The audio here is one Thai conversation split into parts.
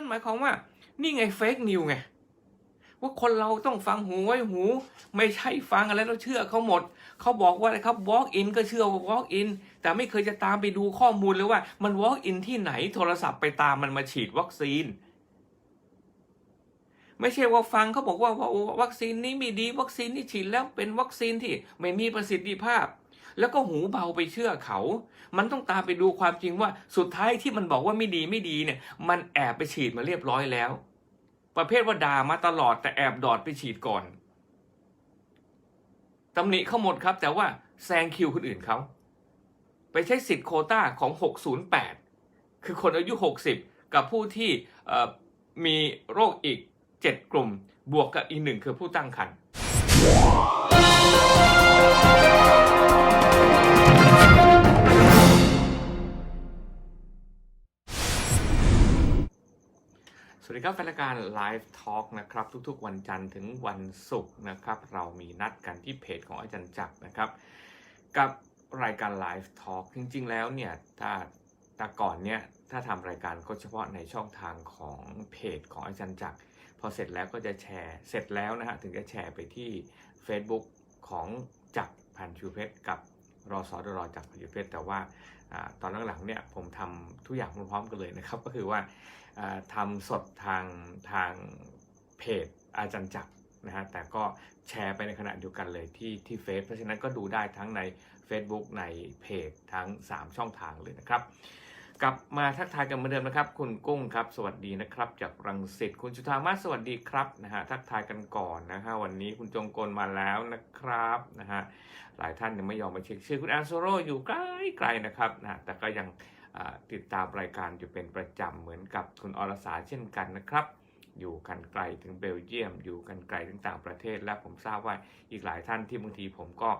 นั่นหมายความว่า นี่ไงเฟกนิวไงว่าคนเราต้องฟังหูไว้หู ไม่ใช่ฟังอะไรแล้วเชื่อเขาหมด เขาบอกว่าอะไรครับ walk in ก็เชื่อว่า walk in แต่ไม่เคยจะตามไปดูข้อมูลเลยว่า มัน walk in ที่ไหนโทรศัพท์ไปตามมันมาฉีดวัคซีน ไม่ใช่ว่าฟังเขาบอกว่าว่าวัคซีนนี้ไม่ดีวัคซีนที่ฉีดแล้วเป็นวัคซีนที่ไม่มีประสิทธิภาพ แล้วก็หูเบาไปเชื่อเขา มันต้องตามไปดูความจริงว่าสุดท้ายที่มันบอกว่าไม่ดีไม่ดีเนี่ย มันแอบไปฉีดมาเรียบร้อยแล้ว ประเภทว่าด่ามาตลอดแต่แอบดอดไปฉีดก่อนตำหนิเขาหมดครับ แต่ว่าแซงคิวคนอื่นเขาไปใช้สิทธิ์โคต้าของ 608 คือคนอายุ 60 กับผู้ที่มีโรคอีก 7 กลุ่ม บวกกับอีกหนึ่งคือผู้ตั้งครรภ์ วัสดีครับแฟนรายการ Live Talk นะครับ ทุกๆ วันจันทร์ถึงวันศุกร์นะครับ เรามีนัดกันที่เพจของอาจารย์จักรนะครับ กับรายการ Live Talk จริง ๆ แล้วเนี่ยถ้าแต่ก่อนเนี่ยถ้าทำรายการก็เฉพาะในช่องทางของเพจของอาจารย์จักรพอเสร็จแล้วก็จะแชร์เสร็จแล้วนะฮะถึงจะแชร์ไปที่ Facebook ของจักรพันชูเพชรกับรอสอดรอจักรพันชูเพชรแต่ว่าอตอนหลังๆเนี่ยผมทำทุกอย่างพร้อมๆกันเลยนะครับ ก็คือว่า ทำสดทางทางเพจอาจารย์จักรนะฮะแต่ก็แชร์ไปในขณะเดียวกันเลยที่ที่เฟซเพราะฉะนั้นก็ดูได้ทั้งใน Facebook ในเพจทั้ง 3 ช่องทางเลยนะครับ กลับมาทักทายกันเหมือนเดิมนะครับ คุณกุ้งครับ สวัสดีนะครับ จากรังสิตคุณจุธามาสวัสดีครับนะฮะทักทายกันก่อนนะฮะวันนี้คุณจงกลมาแล้วนะครับนะฮะหลายท่านยังไม่ยอมมาเช็คชื่อคุณอันโซโรอยู่ใกลไกลๆนะครับนะแต่ก็ยัง ติดตามรายการอยู่เป็นประจำเหมือนกับคุณอรสาเช่นกันนะครับ อยู่กันไกลถึงเบลเยียม อยู่กันไกลถึงต่างประเทศ และผมทราบว่าอีกหลายท่านที่บางทีผมก็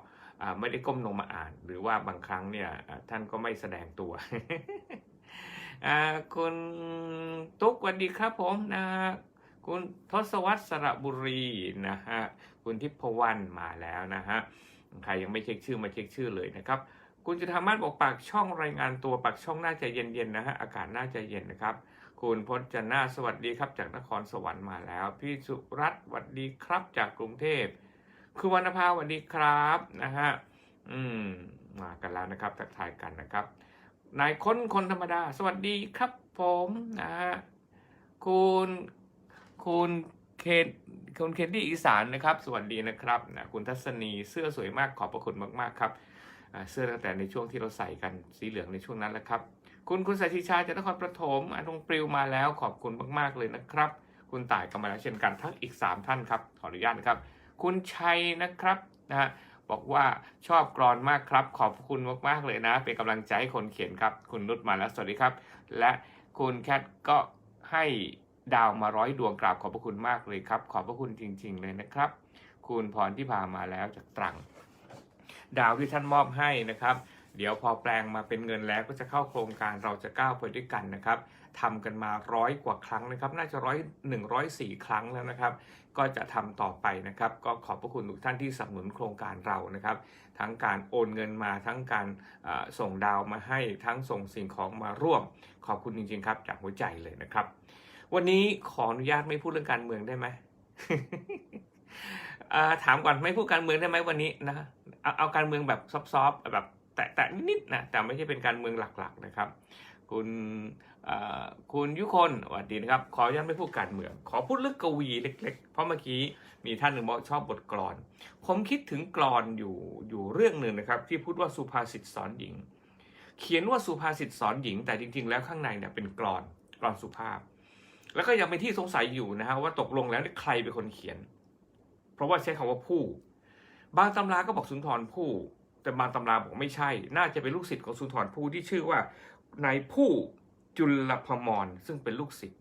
ไม่ได้ก้มลงมาอ่าน หรือว่าบางครั้งเนี่ยท่านก็ไม่แสดงตัวคุณตุ๊กสวัสดีครับผมนะฮะคุณทศวรรษสระบุรีนะฮะคุณทิพวรรณมาแล้วนะฮะใครยังไม่เช็คชื่อมาเช็คชื่อเลยนะครับ คุณจุธามาศบอกปากช่องรายงานตัวปากช่องน่าจะเย็นๆนะฮะอากาศน่าจะเย็นนะครับ คุณพจนาสวัสดีครับจากนครสวรรค์มาแล้ว พี่สุรัตน์สวัสดีครับจากกรุงเทพคุณวรรณภาสวัสดีครับนะฮะอืมมากันแล้วนะครับทักทายกันนะครับนายค้นคนธรรมดา สวัสดีครับผมนะฮะคุณคุณเคนคุณเคนดี้อีสานนะครับ สวัสดีนะครับนะคุณทัศนีเสื้อสวยมากขอบพระคุณมากๆครับ เสื้อตั้งแต่ในช่วงที่เราใส่กันสีเหลืองในช่วงนั้นแหละครับ คุณคุณสายชิชาจากนครปฐมอันทงปลิวมาแล้วขอบคุณมากๆเลยนะครับ คุณต่ายก็มาแล้วเช่นกันทั้งอีก 3 ท่านครับขออนุญาตนะครับ คุณชัยนะครับนะฮะบอกว่าชอบกรอนมากครับ ขอบคุณมากๆเลยนะ เป็นกำลังใจให้คนเขียนครับ คุณนุชมาแล้วสวัสดีครับ และคุณแคทก็ให้ดาวมาร้อยดวงกราบขอบพระคุณมากเลยครับ ขอบพระคุณจริง ๆ เลยนะครับ คุณพรที่พามาแล้วจากตรัง ดาวที่ท่านมอบให้นะครับ เดี๋ยวพอแปลงมาเป็นเงินแล้วก็จะเข้าโครงการเราจะก้าวไปด้วยกันนะครับทำกันมาร้อยกว่าครั้งนะครับ น่าจะร้อยหนึ่งร้อยสี่ครั้งแล้วนะครับ ก็จะทำต่อไปนะครับ ก็ขอบพระคุณทุกท่านที่สนับสนุนโครงการเรานะครับ ทั้งการโอนเงินมาทั้งการส่งดาวมาให้ทั้งส่งสิ่งของมาร่วม ขอบคุณจริงๆครับจากหัวใจเลยนะครับ วันนี้ขออนุญาตไม่พูดเรื่องการเมืองได้ไหม ถามก่อนไม่พูดการเมืองได้ไหมวันนี้นะเอาเอาการเมืองแบบซอฟๆแบบแตะๆนิดๆนะแต่ไม่ใช่เป็นการเมืองหลักๆนะครับ คุณคุณยุคนสวัสดีนะครับ ขออนุญาตไม่พูดการเมือง ขอพูดเรื่องกวีเล็ก ๆ เพราะเมื่อกี้มีท่านหนึ่งบอกชอบบทกลอน ผมคิดถึงกลอนอยู่อยู่เรื่องหนึ่งนะครับ ที่พูดว่าสุภาษิตสอนหญิง เขียนว่าสุภาษิตสอนหญิง แต่จริง ๆ แล้วข้างในเนี่ยเป็นกลอนกลอนสุภาพ แล้วก็ยังเป็นที่สงสัยอยู่นะฮะว่าตกลงแล้วใครเป็นคนเขียน เพราะว่าใช้คำว่าผู้ บางตำราก็บอกสุนทรภู่แต่บางตำราบอกไม่ใช่ น่าจะเป็นลูกศิษย์ของสุนทรภู่ที่ชื่อว่านายผู้จุลพมรซึ่งเป็นลูกศิษย์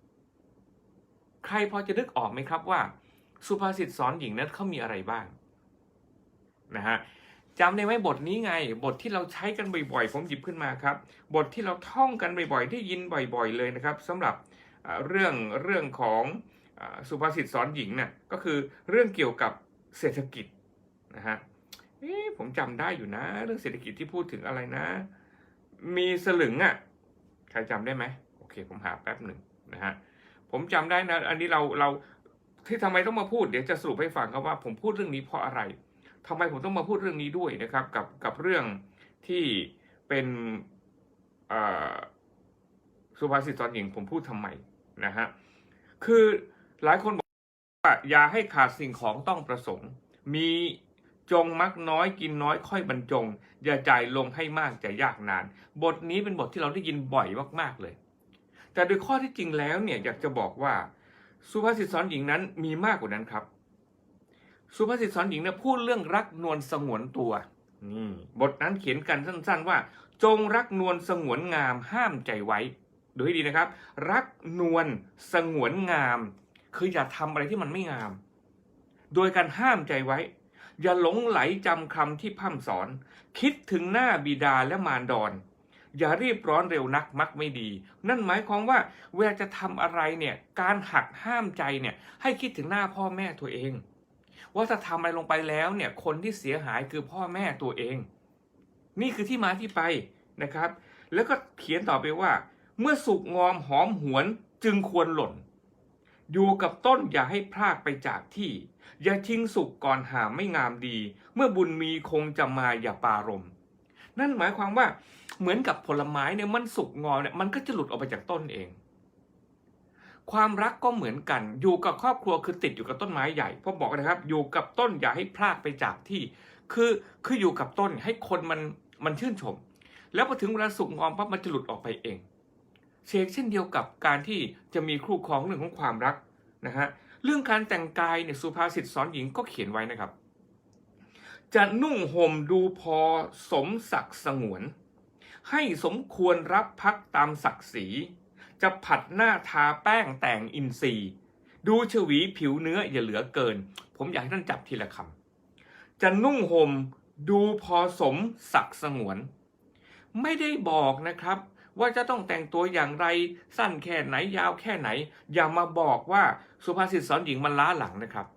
ใครพอจะนึกออกไหมครับว่า สุภาษิตสอนหญิงนั้นเขามีอะไรบ้างนะฮะจำได้ไหมบทนี้ไง บทที่เราใช้กันบ่อยๆ ผมหยิบขึ้นมาครับ บทที่เราท่องกันบ่อยๆ ได้ยินบ่อย ๆ เลยนะครับสำหรับเรื่องเรื่องของ สุภาษิตสอนหญิงเนี่ยก็คือเรื่องเกี่ยวกับเศรษฐกิจนะฮะผมจำได้อยู่นะ เรื่องเศรษฐกิจที่พูดถึงอะไรนะ มีสลึงอะ่ะใครจำได้ไหมโอเค ผมหาแป๊บหนึ่งนะฮะผมจำได้นะ อันนี้เราเราที่ทำไมต้องมาพูดเดี๋ยวจะสรุปให้ฟังครับว่าผมพูดเรื่องนี้เพราะอะไรทำไมผมต้องมาพูดเรื่องนี้ด้วยนะครับ กับกับเรื่องที่เป็นสุภาษิตตอนหญิงผมพูดทำไมนะฮะคือ หลายคนบอกว่าอย่าให้ขาดสิ่งของต้องประสงค์ มีจงมักน้อยกินน้อยค่อยบรรจง อย่าจ่ายลงให้มากจะยากนาน บทนี้เป็นบทที่เราได้ยินบ่อยมากๆเลย แต่โดยข้อที่จริงแล้วเนี่ยอยากจะบอกว่า สุภาษิตสอนหญิงนั้นมีมากกว่านั้นครับ สุภาษิตสอนหญิงเนี่ยพูดเรื่องรักนวลสงวนตัวนี่บทนั้นเขียนกันสั้น ๆ ว่า จงรักนวลสงวนงามห้ามใจไว้ดูให้ดีนะครับ รักนวลสงวนงาม คืออย่าทำอะไรที่มันไม่งาม โดยการห้ามใจไว้ อย่าหลงไหลจำคำที่พ่ำสอน คิดถึงหน้าบิดาและมารดอนอย่ารีบร้อนเร็วนักมักไม่ดี นั่นหมายความว่าเวลาจะทำอะไรเนี่ยการหักห้ามใจเนี่ยให้คิดถึงหน้าพ่อแม่ตัวเอง ว่าถ้าทำอะไรลงไปแล้วเนี่ยคนที่เสียหายคือพ่อแม่ตัวเอง นี่คือที่มาที่ไปนะครับ แล้วก็เขียนต่อไปว่า เมื่อสุกงอมหอมหวนจึงควรหล่น อยู่กับต้นอย่าให้พรากไปจากที่ อย่าทิ้งสุกก่อนหาไม่งามดี เมื่อบุญมีคงจะมาอย่าปารมนั่นหมายความว่าเหมือนกับผลไม้เนี่ยมันสุกงอมเนี่ยมันก็จะหลุดออกไปจากต้นเอง ความรักก็เหมือนกันอยู่กับครอบครัวคือติดอยู่กับต้นไม้ใหญ่พราะบอกนะครับ อยู่กับต้นอย่าให้พรากไปจากที่ คือคืออยู่กับต้นให้คนมันมันชื่นชม แล้วพอถึงเวลาสุกงอมปั๊บมันจะหลุดออกไปเอง เชกเช่นเดียวกับการที่จะมีคู่ครองเรื่องของความรักนะฮะเรื่องการแต่งกายเนี่ยสุภาษิตสอนหญิงก็เขียนไว้นะครับ จะนุ่งห่มดูพอสมศักดิ์สงวน ให้สมควรรับพักตามศักดิ์ศรีจะผัดหน้าทาแป้งแต่งอินทรีย์ ดูฉวีผิวเนื้ออย่าเหลือเกิน ผมอยากให้ท่านจับทีละคำจะนุ่งห่มดูพอสมศักดิ์สงวน ไม่ได้บอกนะครับ ว่าจะต้องแต่งตัวอย่างไรสั้นแค่ไหนยาวแค่ไหน อย่ามาบอกว่าสุภาษิตสอนหญิงมันล้าหลังนะครับ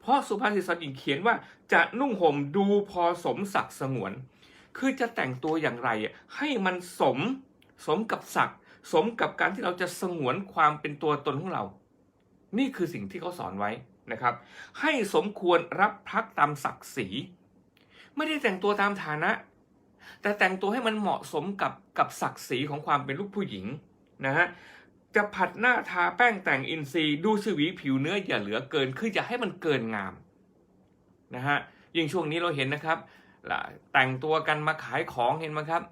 เพราะสุภาษิตสอนหญิงเขียนว่าจะนุ่งห่มดูพอสมศักดิ์สงวน คือจะแต่งตัวอย่างไร ให้มันสมสมกับศักดิ์สมกับการที่เราจะสงวนความเป็นตัวตนของเรา นี่คือสิ่งที่เขาสอนไว้นะครับ ให้สมควรรับพักตามศักดิ์ศรีไม่ได้แต่งตัวตามฐานะ แต่แต่งตัวให้มันเหมาะสมกับกับศักดิ์ศรีของความเป็นลูกผู้หญิงนะฮะจะผัดหน้าทาแป้งแต่งอินทรีย์ดูชวีผิวเนื้ออย่าเหลือเกินคืออย่าให้มันเกินงามนะฮะยิ่งช่วงนี้เราเห็นนะครับแต่งตัวกันมาขายของเห็นไหมครับ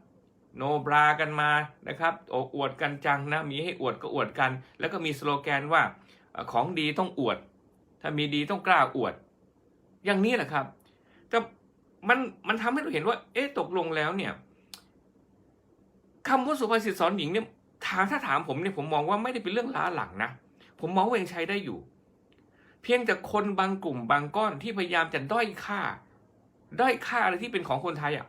โนบรากันมานะครับออวดกันจังนะมีให้อวดก็อวดกัน แล้วก็มีสโลแกนว่าของดีต้องอวด ถ้ามีดีต้องกล้าอวด อย่างนี้แหละครับแต่ มันมันทำให้เราเห็นว่า เอ๊ะตกลงแล้วเนี่ยคำว่าสุภาษิตสอนหญิงเนี่ยถามถ้าถามผมเนี่ยผมมองว่าไม่ได้เป็นเรื่องล้าหลังนะผมมองว่ายังใช้ได้อยู่ เพียงแต่คนบางกลุ่มบางก้อนที่พยายามจะด้อยค่า ด้อยค่าอะไรที่เป็นของคนไทยอะ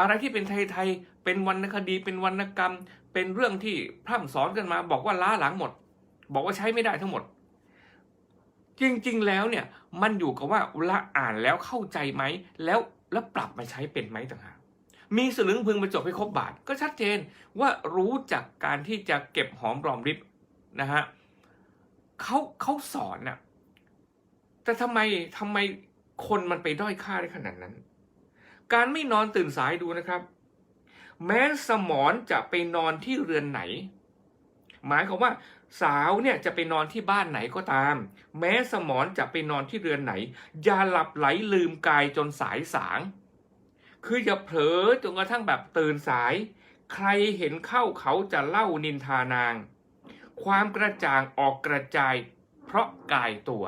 อะไรที่เป็นไทยๆเป็นวรรณคดีเป็นวรรณกรรม เป็นเรื่องที่พร่ำสอนกันมา บอกว่าล้าหลังหมด บอกว่าใช้ไม่ได้ทั้งหมด จริงๆ แล้วเนี่ยมันอยู่กับว่าละอ่านแล้วเข้าใจไหมแล้วแล้วปรับมาใช้เป็นไหมต่างหากมีสลึงพึงมาจบให้ครบบาท ก็ชัดเจนว่ารู้จักการที่จะเก็บหอมรอมริบนะฮะเขาเขาสอนน่ะแต่ทำไมทำไมคนมันไปด้อยค่าได้ขนาดนั้น การไม่นอนตื่นสายดูนะครับ แม้สมอนจะไปนอนที่เรือนไหน หมายความว่า สาวเนี่ยจะไปนอนที่บ้านไหนก็ตาม แม้สมอนจะไปนอนที่เรือนไหน อย่าหลับไหลลืมกายจนสายสาง คืออย่าเผลอจนกระทั่งแบบตื่นสาย ใครเห็นเข้าเขาจะเล่านินทานาง ความกระจ่างออกกระจาย เพราะกายตัว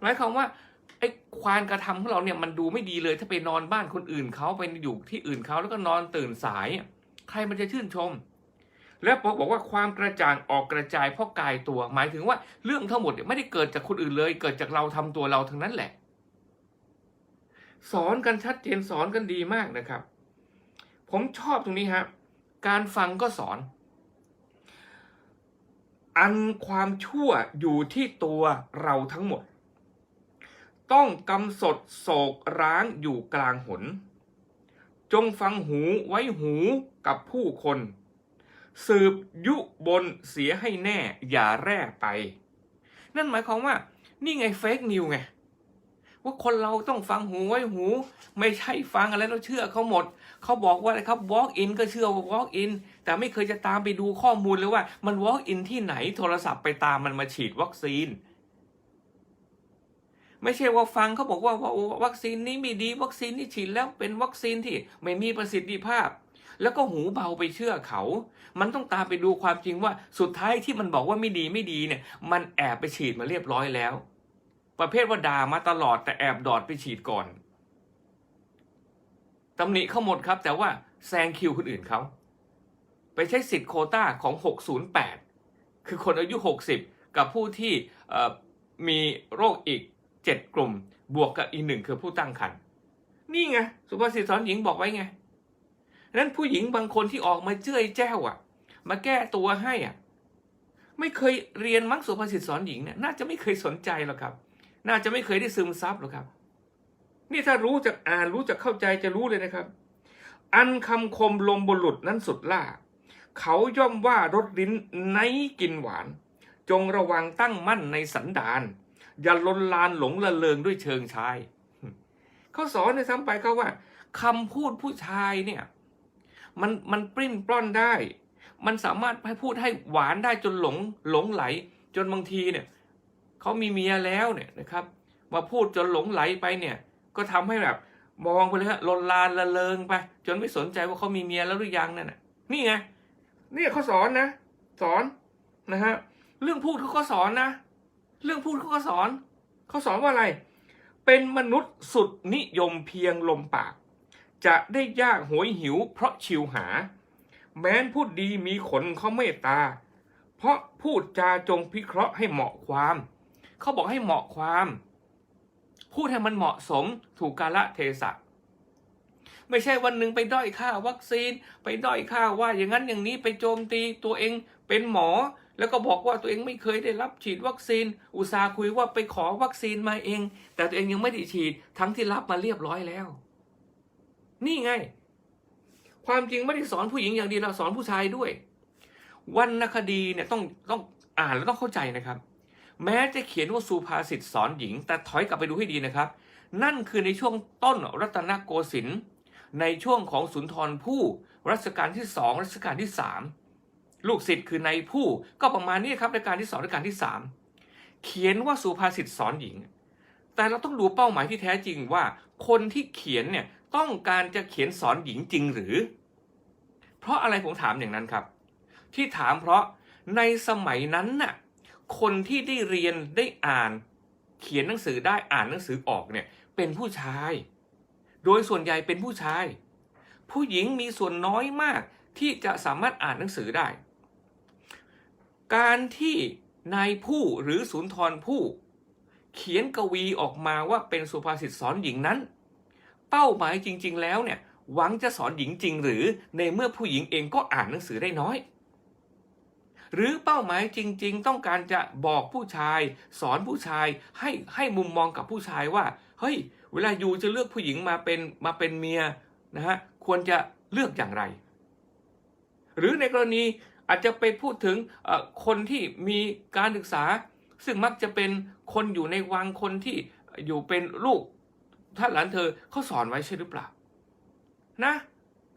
หมายความว่าไอ้ความกระทำของเราเนี่ยมันดูไม่ดีเลยถ้าไปนอนบ้านคนอื่นเขาไปอยู่ที่อื่นเขาแล้วก็นอนตื่นสาย ใครมันจะชื่นชม และบอกบอกว่าความกระจ่างออกกระจายเพราะกายตัว หมายถึงว่าเรื่องทั้งหมดเนี่ยไม่ได้เกิดจากคนอื่นเลย เกิดจากเราทำตัวเราทั้งนั้นแหละ สอนกันชัดเจนสอนกันดีมากนะครับ ผมชอบตรงนี้ฮะการฟังก็สอน อันความชั่วอยู่ที่ตัวเราทั้งหมด ต้องกำสดโศกร้างอยู่กลางหน จงฟังหูไว้หูกับผู้คน สืบยุบนเสียให้แน่ อย่าแร่ไป นั่นหมายความว่า นี่ไงเฟกนิวไง ว่าคนเราต้องฟังหูไว้หู ไม่ใช่ฟังอะไรแล้วเชื่อเขาหมด เขาบอกว่าอะไรครับ walk in ก็เชื่อว่า walk in แต่ไม่เคยจะตามไปดูข้อมูลเลยว่า มัน walk in ที่ไหนโทรศัพท์ไปตามมันมาฉีดวัคซีนไม่ใช่ว่าฟังเขาบอกว่าว่าวัคซีนนี้ไม่ดี วัคซีนที่ฉีดแล้วเป็นวัคซีนที่ไม่มีประสิทธิภาพ แล้วก็หูเบาไปเชื่อเขา มันต้องตามไปดูความจริงว่าสุดท้ายที่มันบอกว่าไม่ดีไม่ดีเนี่ย มันแอบไปฉีดมาเรียบร้อยแล้ว ประเภทว่าด่ามาตลอดแต่แอบดอดไปฉีดก่อนตำหนิเขาหมดครับ แต่ว่าแซงคิวคนอื่นเขาไปใช้สิทธิ์โคต้าของ 608 คือคนอายุ 60 กับผู้ที่มีโรคอีก 7 กลุ่ม บวกกับอีกหนึ่งคือผู้ตั้งครรภ์นี่ไง สุภาษิตสอนหญิงบอกไว้ไง นั้นผู้หญิงบางคนที่ออกมาเจ้ยแจ้วอะ มาแก้ตัวให้อะ ไม่เคยเรียนมังสุภาษิตสอนหญิงเนี่ยน่าจะไม่เคยสนใจหรอกครับ น่าจะไม่เคยได้ซึมซับหรอกครับ นี่ถ้ารู้จักอ่านรู้จักเข้าใจจะรู้เลยนะครับ อันคำคมลมบุรุษนั้นสุดล่า เขาย่อมว่ารสลิ้นในกินหวาน จงระวังตั้งมั่นในสันดาน อย่าลนลานหลงละเลงด้วยเชิงชายเขาสอนในซ้ำไปเขาว่าคำพูดผู้ชายเนี่ย มันมันปริ้นปล้อนได้ มันสามารถให้พูดให้หวานได้จนหลงหลงไหล จนบางทีเนี่ยเขามีเมียแล้วเนี่ยนะครับ มาพูดจนหลงไหลไปเนี่ย ก็ทำให้แบบมองไปเลยฮะลนลานละเลงไป จนไม่สนใจว่าเขามีเมียแล้วหรือยังนั่นน่ะนี่ไงนี่เขาสอนนะ สอนนะฮะเรื่องพูดเขาก็สอนนะ เรื่องพูดเขาก็สอนเขาสอนว่าอะไร เป็นมนุษย์สุดนิยมเพียงลมปาก จะได้ยากโหยหิวเพราะชิวหา แม้นพูดดีมีขนเขาเมตตา เพราะพูดจาจงพิเคราะห์ให้เหมาะความ เขาบอกให้เหมาะความ พูดให้มันเหมาะสมถูกกาละเทศะไม่ใช่วันหนึ่งไปด้อยค่าวัคซีน ไปด้อยค่าว่าอย่างนั้นอย่างนี้ไปโจมตีตัวเองเป็นหมอ แล้วก็บอกว่าตัวเองไม่เคยได้รับฉีดวัคซีน อุตส่าห์คุยว่าไปขอวัคซีนมาเอง แต่ตัวเองยังไม่ได้ฉีดทั้งที่รับมาเรียบร้อยแล้ว นี่ไง ความจริงไม่ได้สอนผู้หญิงอย่างเดียวเราสอนผู้ชายด้วยวรรณคดีเนี่ยต้องต้องอ่านแล้วต้องเข้าใจนะครับ แม้จะเขียนว่าสุภาษิตสอนหญิง แต่ถอยกลับไปดูให้ดีนะครับ นั่นคือในช่วงต้นรัตนโกสินทร์ในช่วงของสุนทรภู่รัชกาลที่สองรัชกาลที่สามลูกศิษย์คือในผู้ก็ประมาณนี้ครับรัชกาลที่สองรัชกาลที่สามเขียนว่าสุภาษิตสอนหญิง แต่เราต้องดูเป้าหมายที่แท้จริงว่า คนที่เขียนเนี่ย ต้องการจะเขียนสอนหญิงจริงหรือ เพราะอะไรผมถามอย่างนั้นครับ ที่ถามเพราะในสมัยนั้นน่ะคนที่ได้เรียนได้อ่าน เขียนหนังสือได้อ่านหนังสือออกเนี่ยเป็นผู้ชาย โดยส่วนใหญ่เป็นผู้ชาย ผู้หญิงมีส่วนน้อยมากที่จะสามารถอ่านหนังสือได้ การที่นายผู้หรือสุนทรผู้ เขียนกวีออกมาว่าเป็นสุภาษิตสอนหญิงนั้น เป้าหมายจริง ๆ แล้วเนี่ยหวังจะสอนหญิงจริง หรือในเมื่อผู้หญิงเองก็อ่านหนังสือได้น้อย หรือเป้าหมายจริง ๆ ต้องการจะบอกผู้ชาย สอนผู้ชายให้ให้มุมมองกับผู้ชายว่าเฮ้ยเวลาอยู่จะเลือกผู้หญิงมาเป็นมาเป็นเมียนะฮะควรจะเลือกอย่างไร หรือในกรณีอาจจะไปพูดถึงคนที่มีการศึกษา ซึ่งมักจะเป็นคนอยู่ในวังคนที่อยู่เป็นลูก ท่านหลานเธอเขาสอนไว้ใช่หรือเปล่า นะ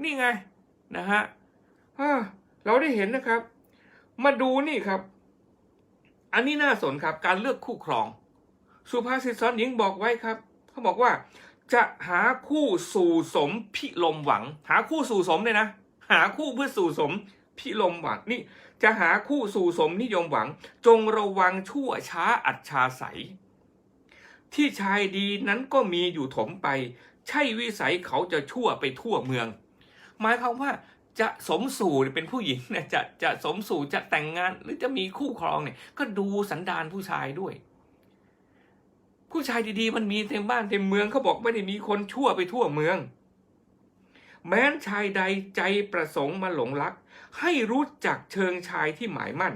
นี่ไงนะฮะเราได้เห็นนะครับ มาดูนี่ครับ อันนี้น่าสนครับ การเลือกคู่ครอง สุภาษิตสอนหญิงบอกไว้ครับเขาบอกว่า จะหาคู่สู่สมพิลมหวัง หาคู่สู่สมเลยนะ หาคู่เพื่อสู่สมพิลมหวังนี่จะหาคู่สู่สมนิยมหวัง จงระวังชั่วช้าอัจฉาใส ที่ชายดีนั้นก็มีอยู่ถมไป ใช่วิสัยเขาจะชั่วไปทั่วเมือง หมายความว่าจะสมสู่เป็นผู้หญิงเนี่ยจะจะสมสู่จะแต่งงานหรือจะมีคู่ครองเนี่ย ก็ดูสันดานผู้ชายด้วย ผู้ชายดีๆ มันมีเต็มบ้านเต็มเมืองเขาบอกไม่ได้มีคนชั่วไปทั่วเมือง แม้นชายใดใจประสงค์มาหลงรัก ให้รู้จักเชิงชายที่หมายมั่น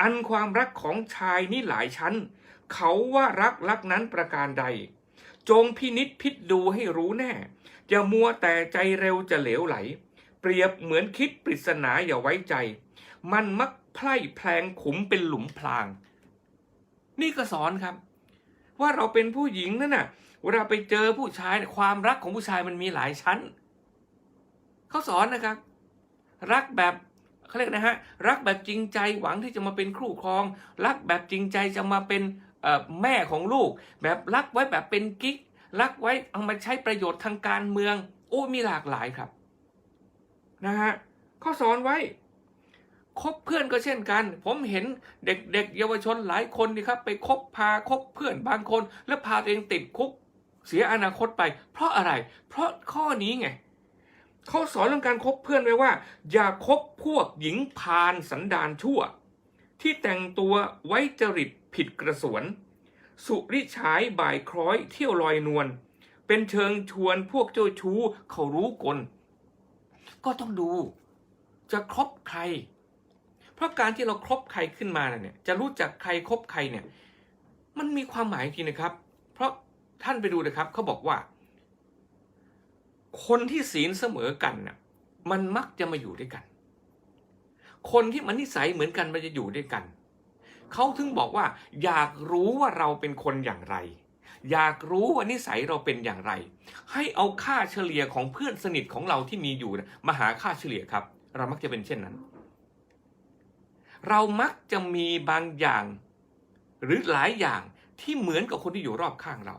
อันความรักของชายนี่หลายชั้น เขาว่ารักรักนั้นประการใด จงพินิษพิจดูให้รู้แน่ อย่ามัวแต่ใจเร็วจะเหลวไหล เปรียบเหมือนคิดปริศนาอย่าไว้ใจ มันมักไพร่แพลงขุมเป็นหลุมพราง นี่ก็สอนครับ ว่าเราเป็นผู้หญิงนั่นน่ะเวลาไปเจอผู้ชายความรักของผู้ชายมันมีหลายชั้นเขาสอนนะครับ รักแบบเขาเรียกนะฮะรักแบบจริงใจหวังที่จะมาเป็นคู่ครอง รักแบบจริงใจจะมาเป็น แม่ของลูก แบบรักไว้แบบเป็นกิ๊กรักไว้เอามาใช้ประโยชน์ทางการเมือง โอ้มีหลากหลายครับนะฮะเขาสอนไว้คบเพื่อนก็เช่นกัน ผมเห็นเด็กๆเยาวชนหลายคนนี่ครับ ไปคบพาคบเพื่อนบางคน แล้วพาตัวเองติดคุกเสียอนาคตไป เพราะอะไร เพราะข้อนี้ไงเขาสอนเรื่องการคบเพื่อนไว้ว่า อย่าคบพวกหญิงพาลสันดานชั่ว ที่แต่งตัวไว้จริต ผิดกระสวน สุริฉายบ่ายคล้อยเที่ยวลอยนวลเป็นเชิงชวนพวกเจ้าชู้เขารู้กล ก็ต้องดู จะครบใคร เพราะการที่เราครบใครขึ้นมาเนี่ย จะรู้จักใครครบใครเนี่ย มันมีความหมายจริงนะครับ เพราะท่านไปดูนะครับเขาบอกว่า คนที่ศีลเสมอกันน่ะ มันมักจะมาอยู่ด้วยกัน คนที่มันนิสัยเหมือนกันมันจะอยู่ด้วยกัน เขาถึงบอกว่า อยากรู้ว่าเราเป็นคนอย่างไร อยากรู้ว่านิสัยเราเป็นอย่างไร ให้เอาค่าเฉลี่ยของเพื่อนสนิทของเราที่มีอยู่มาหาค่าเฉลี่ยครับ เรามักจะเป็นเช่นนั้น เรามักจะมีบางอย่าง หรือหลายอย่างที่เหมือนกับคนที่อยู่รอบข้างเรา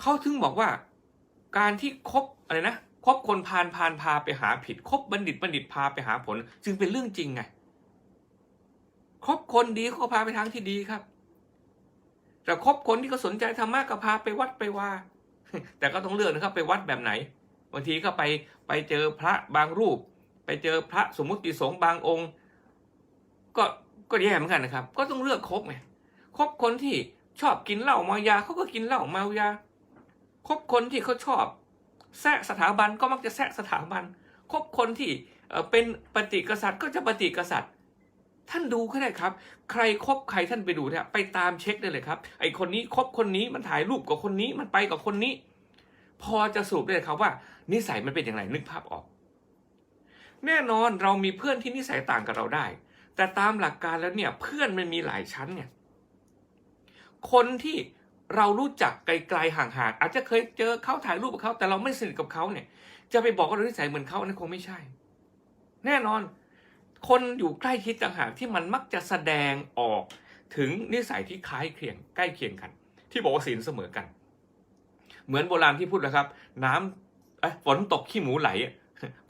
เขาถึงบอกว่า การที่คบอะไรนะคบคนพาลพาลพาไปหาผิดคบบัณฑิตบัณฑิตพาไปหาผล จึงเป็นเรื่องจริงไง คบคนดีเขาก็พาไปทางที่ดีครับ แต่คบคนที่เขาสนใจธรรมะก็พาไปวัดไปว่า แต่ก็ต้องเลือกนะครับ ไปวัดแบบไหนบางทีก็ไปไปเจอพระบางรูป ไปเจอพระสมมุติสงฆ์บางองค์ ก็ก็แย่เหมือนกันนะครับ ก็ต้องเลือกคบไงคบคนที่ชอบกินเหล้าเมายาเขาก็กินเหล้าเมายาคบคนที่เขาชอบแทรกสถาบันก็มักจะแทรกสถาบันคบคนที่เอ่อเป็นปฏิกษัตริย์ก็จะปฏิกษัตริย์ ท่านดูก็ได้ครับ ใครคบใครท่านไปดูเนี่ยไปตามเช็คได้เลยครับ ไอคนนี้คบคนนี้มันถ่ายรูปกับคนนี้มันไปกับคนนี้ พอจะสรุปได้เลยครับว่า นิสัยมันเป็นอย่างไรนึกภาพออก แน่นอนเรามีเพื่อนที่นิสัยต่างกับเราได้ แต่ตามหลักการแล้วเนี่ยเพื่อนมันมีหลายชั้นเนี่ยคนที่เรารู้จักไกลๆห่างๆอาจจะเคยเจอเขาถ่ายรูปกับเขาแต่เราไม่สนิทกับเขาเนี่ย จะไปบอกว่าเรานิสัยเหมือนเขานั่นคงไม่ใช่ แน่นอน คนอยู่ใกล้ชิดต่างหากที่มันมักจะแสดงออกถึงนิสัยที่คล้ายเคียงใกล้เคียงกัน ที่บอกว่าศีลเสมอกัน เหมือนโบราณที่พูดนะครับ น้ำฝนตกขี้หมูไหล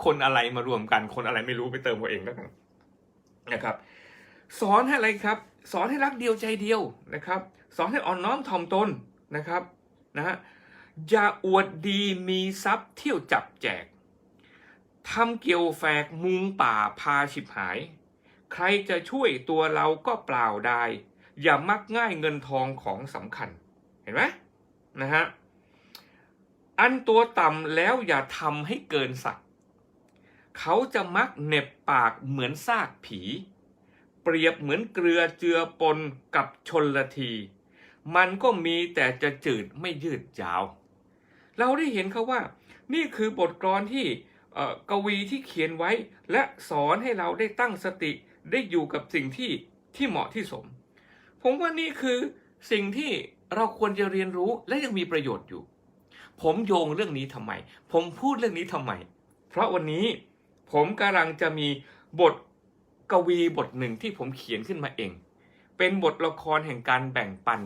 คนอะไรมารวมกัน คนอะไรไม่รู้ไปเติมตัวเองแล้วกันนะครับ สอนให้อะไรครับ สอนให้รักเดียวใจเดียวนะครับ สอนให้อ่อนน้อมถ่อมตนนะครับนะฮะอย่าอวดดีมีทรัพย์เที่ยวจับแจก ทำเกี่ยวแฝกมุงป่าพาฉิบหาย ใครจะช่วยตัวเราก็เปล่าได้ อย่ามักง่ายเงินทองของสำคัญ เห็นไหมนะฮะ อันตัวต่ำแล้วอย่าทำให้เกินสักเขาจะมักเหน็บปากเหมือนซากผี เปรียบเหมือนเกลือเจือปนกับชนละที มันก็มีแต่จะจืดไม่ยืดยาว เราได้เห็นเขาว่า นี่คือบทกลอนที่ กวีที่เขียนไว้ และสอนให้เราได้ตั้งสติได้อยู่กับสิ่งที่ที่เหมาะที่สม ผมว่านี่คือสิ่งที่เราควรจะเรียนรู้และยังมีประโยชน์อยู่ ผมโยงเรื่องนี้ทำไม ผมพูดเรื่องนี้ทำไม เพราะวันนี้ผมกำลังจะมีบทกวีบทหนึ่งที่ผมเขียนขึ้นมาเอง เป็นบทละครแห่งการแบ่งปัน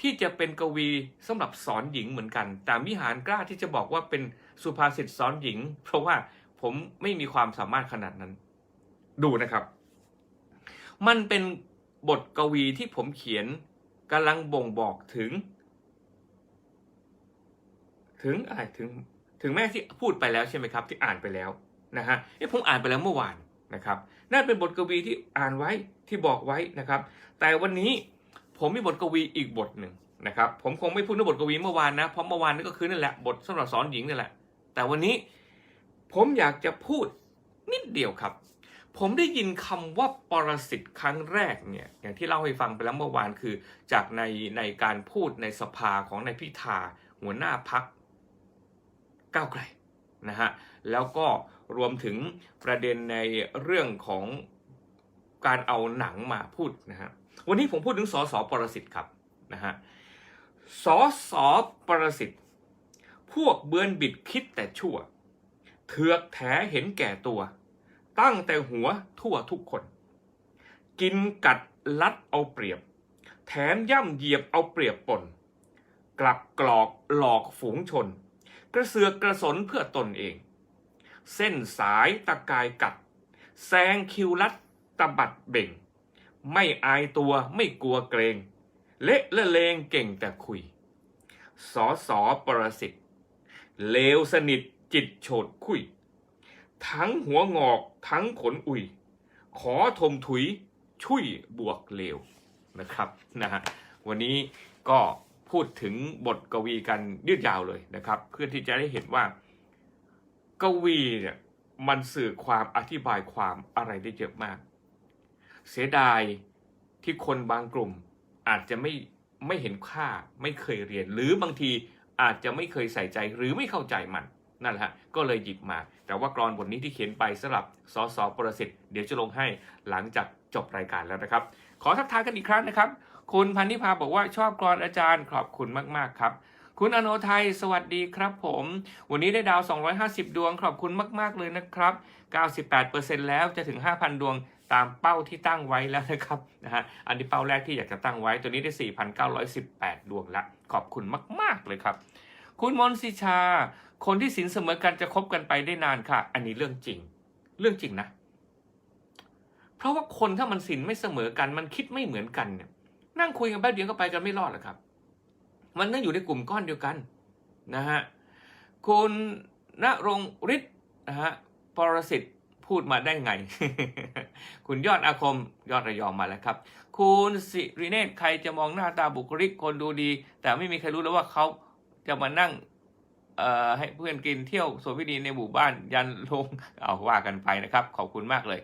ที่จะเป็นกวีสำหรับสอนหญิงเหมือนกัน แต่มิหารกล้าที่จะบอกว่าเป็น สุภาษิตสอนหญิง เพราะว่าผมไม่มีความสามารถขนาดนั้น ดูนะครับ มันเป็นบทกวีที่ผมเขียนกำลังบ่งบอกถึง ถึงอะไรถึงถึงแม่ที่พูดไปแล้วใช่ไหมครับ ที่อ่านไปแล้วนะฮะเอ้ผมอ่านไปแล้วเมื่อวานนะครับนั่นเป็นบทกวีที่อ่านไว้ที่บอกไว้นะครับ แต่วันนี้ผมมีบทกวีอีกบทหนึ่งนะครับ ผมคงไม่พูดในบทกวีเมื่อวานนะเพราะเมื่อวานนี่ก็คือนั่นแหละบทสำหรับสอนหญิงนั่นแหละ แต่วันนี้ผมอยากจะพูดนิดเดียวครับ ผมได้ยินคำว่าปรสิตครั้งแรกเนี่ยอย่างที่เล่าให้ฟังไปแล้วเมื่อวานคือ จากในในการพูดในสภาของนายพิธาหัวหน้าพักก้าวไกลนะฮะแล้วก็รวมถึงประเด็นในเรื่องของการเอาหนังมาพูดนะฮะวันนี้ผมพูดถึงสสปรสิตครับนะฮะสสปรสิต พวกเบือนบิดคิดแต่ชั่ว เถือกแถเห็นแก่ตัว ตั้งแต่หัวทั่วทุกคน กินกัดลัดเอาเปรียบ แถมย่ำเหยียบเอาเปรียบปนกลับกรอกหลอกฝูงชน กระเสือกกระสนเพื่อตนเอง เส้นสายตะกายกัดแซงคิวลัดตะบัดเบ่ง ไม่อายตัวไม่กลัวเกรง เละละเลงเก่งแต่คุยสอสอประสิต เลวสนิทจิตโฉดคุย ทั้งหัวงอกทั้งขนอุย ขอทมถุยช่วยบวกเลวนะครับนะฮะวันนี้ก็พูดถึงบทกวีกันยืดยาวเลยนะครับ เพื่อที่จะได้เห็นว่า กวีเนี่ยมันสื่อความอธิบายความอะไรได้เยอะมาก เสียดายที่คนบางกลุ่มอาจจะไม่ไม่เห็นค่าไม่เคยเรียนหรือบางที อาจจะไม่เคยใส่ใจหรือไม่เข้าใจมันนั่นแหละฮะก็เลยหยิบมา แต่ว่ากรอนบทนี้ที่เขียนไปสำหรับสอสอประสิตเดี๋ยวจะลงให้หลังจากจบรายการแล้วนะครับ ขอทักทายกันอีกครั้งนะครับ คุณพันนิพาบอกว่าชอบกรอนอาจารย์ขอบคุณมากๆครับ คุณอโนไทยสวัสดีครับผม วันนี้ได้ดาว 250 ดวงขอบคุณมาก ๆเลยนะครับ 98%แล้วจะถึง 5,000 ดวง ตามเป้าที่ตั้งไว้แล้วนะครับนะฮะอันนี้เป้าแรกที่อยากจะตั้งไว้ตัวนี้ได้ 4,918 ดวงละ ขอบคุณมาก ๆ เลยครับ คุณมนต์สิชา คนที่สินเสมอกันจะคบกันไปได้นานค่ะ อันนี้เรื่องจริง เรื่องจริงนะ เพราะว่าคนถ้ามันสินไม่เสมอกัน มันคิดไม่เหมือนกันเนี่ยนั่งคุยกันแป๊บเดียวก็ไปกันไม่รอดหรอกครับ มันต้องอยู่ในกลุ่มก้อนเดียวกันนะฮะคุณณรงค์ฤทธิ์นะฮะปรสิต พูดมาได้ไง คุณยอดอาคมยอดระยองมาแล้วครับ คุณสิริเนตใครจะมองหน้าตาบุคลิกคนดูดี แต่ไม่มีใครรู้แล้วว่าเขาจะมานั่งให้เพื่อนกินเที่ยวสวนพิธีในหมู่บ้านยันลงเอาว่ากันไปนะครับ ขอบคุณมากเลย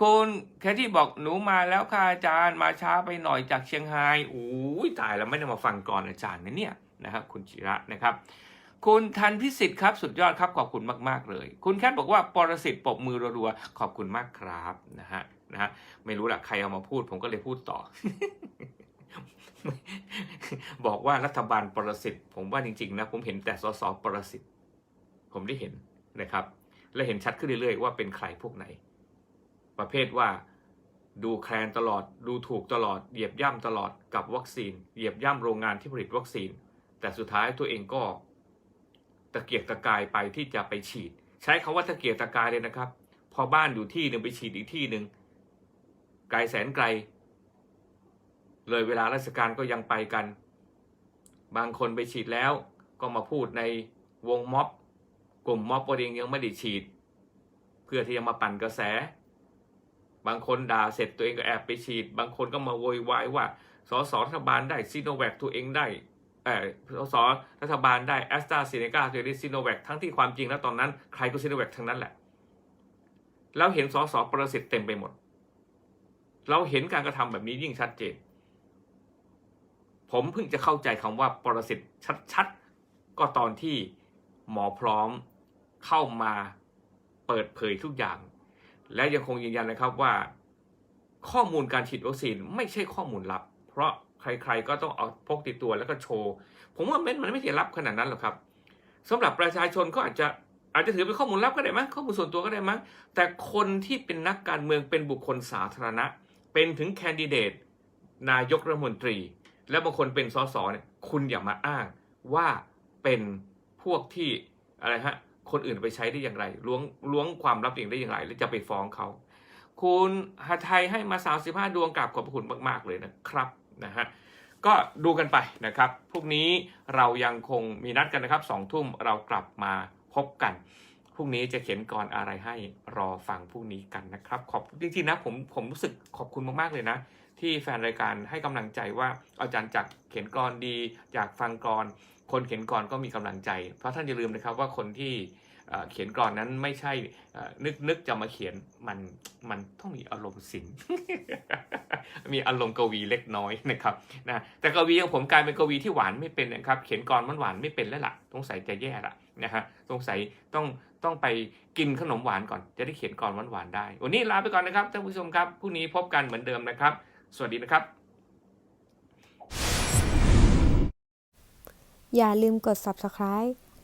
คุณแคที่บอกหนูมาแล้วค่ะอาจารย์มาช้าไปหน่อยจากเชียงไฮ้โอ้ยตายแล้วไม่ได้มาฟังก่อนอาจารย์นะเนี่ยนะครับ คุณจิระนะครับ คุณทันพิสิทธิ์ครับสุดยอดครับขอบคุณมาก ๆ เลย คุณแคทบอกว่าปรสิตปบมือรัวๆขอบคุณมากครับนะฮะนะฮะไม่รู้ละใครเอามาพูด ผมก็เลยพูดต่อ บอกว่ารัฐบาลปรสิตผมว่าจริง ๆ นะ ผมเห็นแต่สสปรสิตผมได้เห็นนะครับ และเห็นชัดขึ้นเรื่อยๆว่าเป็นใครพวกไหน ประเภทว่าดูแคลนตลอด ดูถูกตลอด เหยียบย่ำตลอดกับวัคซีน เหยียบย่ำโรงงานที่ผลิตวัคซีน แต่สุดท้ายตัวเองก็ ตะเกียกตะกายไปที่จะไปฉีด ใช้คาว่าตะเกียกตะกายเลยนะครับ พอบ้านอยู่ที่หนึ่งไปฉีดอีกที่หนึ่งไกลแสนไกล เลยเวลาราชการก็ยังไปกัน บางคนไปฉีดแล้วก็มาพูดในวงม็อบ กลุ่มม็อบตัวเองยังไม่ได้ฉีด เพื่อที่จะมาปั่นกระแส บางคนด่าเสร็จตัวเองก็แอบไปฉีด บางคนก็มาโวยวายว่าสสรัฐบาลได้ซีโนแวคตัวเองได้ เออสสรัฐบาลได้แอสตราเซเนกาตัวเองได้ซีโนแวคทั้งที่ความจริงแล้วตอนนั้น ใครก็ซีโนแวคทั้งนั้นแหละ แล้วเห็นสสประสิทธิ์เต็มไปหมด เราเห็นการกระทำแบบนี้ยิ่งชัดเจน ผมเพิ่งจะเข้าใจคำว่าปรสิตชัดๆ ก็ตอนที่หมอพร้อมเข้ามาเปิดเผยทุกอย่าง และยังคงยืนยันนะครับว่า ข้อมูลการฉีดวัคซีนไม่ใช่ข้อมูลลับ เพราะ ใครๆก็ต้องเอาพกติดตัวแล้วก็โชว์ ผมว่าเมันมันไม่ใช่ลับขนาดนั้นหรอกครับสำหรับประชาชนก็อาจจะอาจจะถือเป็นข้อมูลลับก็ได้มั้งข้อมูลส่วนตัวก็ได้มั้งแต่คนที่เป็นนักการเมืองเป็นบุคคลสาธารณะ เป็นถึงแคนดิเดต นายกรัฐมนตรี และบางคนเป็นสสเนี่ยคุณอย่ามาอ้างว่าเป็นพวกที่อะไรฮะคนอื่นไปใช้ได้อย่างไรล้วงล้วงความลับเองได้อย่างไร แล้วจะไปฟ้องเขา คุณหาไทยให้มา35ดวงกราบขอบพระคุณมาก ๆ เลยนะครับ นะฮะก็ดูกันไปนะครับพรุ่งนี้เรายังคงมีนัดกันนะครับสองทุ่มเรากลับมาพบกันพรุ่งนี้จะเขียนกรอะไรให้รอฟังพรุ่งนี้กันนะครับ ขอบจริงๆนะผมผมรู้สึกขอบคุณมากๆเลยนะ ที่แฟนรายการให้กำลังใจว่าอาจารย์จักเขียนกรดีอยากฟังกร คนเขียนกรก็มีกำลังใจ เพราะท่านอย่าลืมนะครับว่าคนที่ เขียนกรอนนั้นไม่ใช่นึกนึกจะมาเขียนมันมันต้องมีอารมณ์ศิลป์มีอารมณ์กวีเล็กน้อยนะครับนะแต่กวีของผมกลายเป็นกวีที่หวานไม่เป็นนะครับเขียนกรมันหวานไม่เป็นแล้วล่ะสงสัยจะแย่ละนะฮะสงสัยต้องต้องไปกินขนมหวานก่อนจะได้เขียนกรอนหวานๆได้วันนี้ลาไปก่อนนะครับท่านผู้ชมครับพรุ่งนี้พบกันเหมือนเดิมนะครับ สวัสดีนะครับอย่าลืมกด subscribe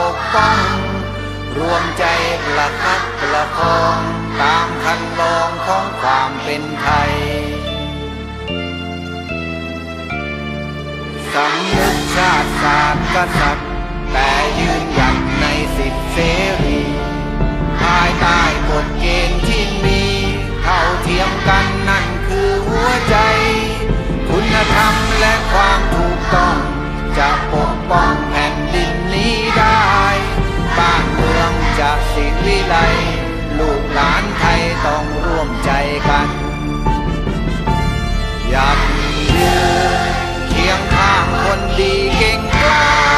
ปกป้อง รวมใจประคับประคอง ตามคันลองของความเป็นไทยสำนึกชาติศาสตร์กษัตริย์แต่ยืนหยัดในสิทธิเสรี ภายใต้กฎเกณฑ์ที่มีเท่าเทียมกันนั่นคือหัวใจ คุณธรรมและความถูกต้อง จะปกป้องแผ่นดินนี้ได้ บ้านเมืองจะสิวิไลลูกหลานไทยต้องร่วมใจกัน อยัดยืนเคียงข้างคนดีเก่งกล้า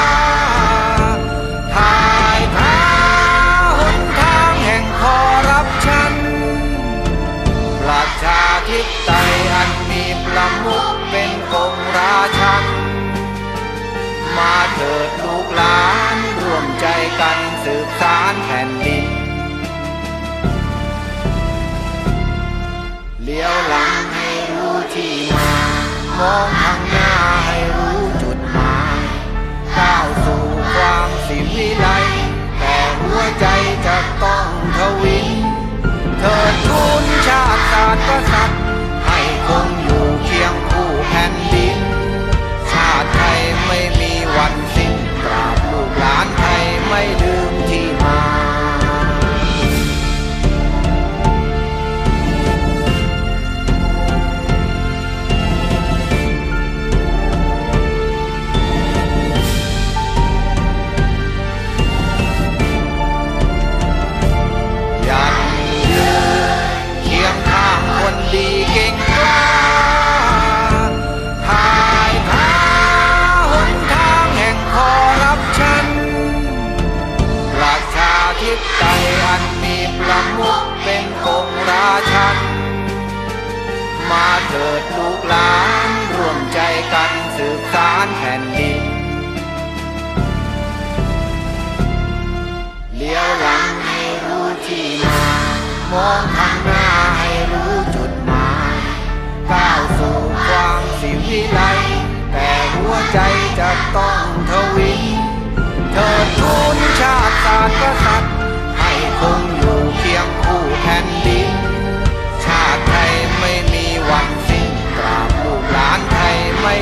กันสืบสารแผ่นดิน เลี้ยวหลังให้รู้ที่มา มองข้างหน้าให้รู้จุดหมายก้าวสู่ความสิวิไลแต่หัวใจจะต้องทวินเถิดทุนชาติศาสตร์กษัตริย์ให้คง ใจจะต้องทวินเธอทูลชาติศาสตร์กษัตริย์ให้คงอยู่เคียงคู่แผ่นดิน ชาติไทยไม่มีวันสิ้นตราบลูกหลานไทยไม่